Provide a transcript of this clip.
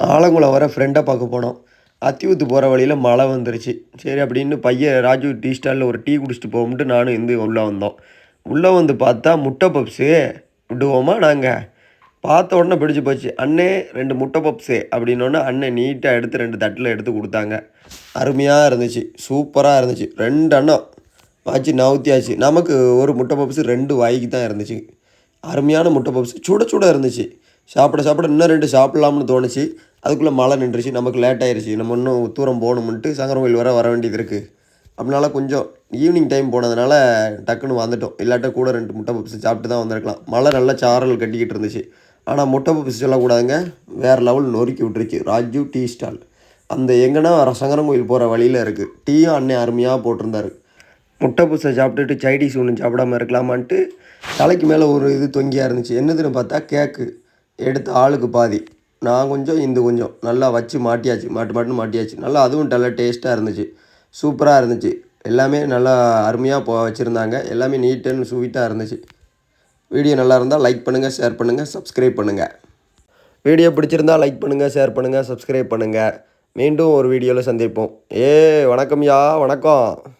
ஆலங்குளம் வர ஃப்ரெண்டை பார்க்க போனோம். அத்தியூத்து போகிற வழியில் மழை வந்துருச்சு. சரி அப்படின்னு பையன் ராஜு டீ ஸ்டாலில் ஒரு டீ குடிச்சிட்டு போகும்ட்டு நானும் இருந்து உள்ளே வந்தோம். உள்ளே வந்து பார்த்தா முட்டை பப்ஸு விடுவோமா நாங்கள் பார்த்த உடனே பிடிச்சி போச்சு. அண்ணே ரெண்டு முட்டை பப்ஸு அப்படின்னோடனே அண்ணன் நீட்டாக எடுத்து ரெண்டு தட்டில் எடுத்து கொடுத்தாங்க. அருமையாக இருந்துச்சு. சூப்பராக இருந்துச்சு. ரெண்டு அண்ணம். வச்சு நவுத்தியாச்சு. நமக்கு ஒரு முட்டை பப்ஸு ரெண்டு வாய்க்கு தான் இருந்துச்சு. அருமையான முட்டை பப்ஸ். சுட சுட இருந்துச்சு. சாப்பிட சாப்பிட இன்னும் ரெண்டு சாப்பிட்லாம்னு தோணுச்சு. அதுக்குள்ளே மழை நின்றுச்சு நமக்கு லேட் ஆயிடுச்சு நம்ம இன்னும் தூரம் போகணும்ன்ட்டு சங்கரங்கோயில் வர வர வேண்டியது இருக்குது அப்படினால கொஞ்சம் ஈவினிங் டைம் போனதுனால டக்குன்னு வந்துட்டோம். இல்லாட்ட கூட ரெண்டு முட்டை பப்ஸ் சாப்பிட்டு தான் வந்திருக்கலாம். மழை நல்லா சாரல் கட்டிக்கிட்டு இருந்துச்சு. ஆனால் முட்டை பப்ஸ் சொல்லக்கூடாதுங்க. வேறு லெவல் நொறுக்கி விட்டுருச்சு ராஜு டீ ஸ்டால் அந்த எங்கன்னா சங்கரங்கோயில் போகிற வழியில் இருக்குது டீயும் அண்ணன் அருமையாக போட்டிருந்தாரு. முட்டை புசை சாப்பிட்டுட்டு சைடிஸ் ஒன்று சாப்பிடாம இருக்கலாமான்ட்டு தலைக்கு மேலே ஒரு இது தொங்கியாக இருந்துச்சு. என்னதுன்னு பார்த்தா கேக்கு எடுத்து ஆளுக்கு பாதி. நான் கொஞ்சம் இந்த கொஞ்சம். நல்லா வச்சு மாட்டியாச்சு. மாட்டு மாட்டுன்னு மாட்டியாச்சு. நல்லா அதுவும் நல்லா டேஸ்ட்டாக இருந்துச்சு. சூப்பராக இருந்துச்சு. எல்லாமே நல்லா அருமையாக போ வச்சுருந்தாங்க. எல்லாமே நீட் அண்ட் ஸ்வீட்டாக இருந்துச்சு. வீடியோ நல்லா இருந்தால் லைக் பண்ணுங்கள் ஷேர் பண்ணுங்கள் சப்ஸ்கிரைப் பண்ணுங்கள் வீடியோ பிடிச்சிருந்தா லைக் பண்ணுங்கள் ஷேர் பண்ணுங்கள் சப்ஸ்கிரைப் பண்ணுங்கள் மீண்டும் ஒரு வீடியோவில் சந்திப்போம். ஏ வணக்கம்யா வணக்கம்.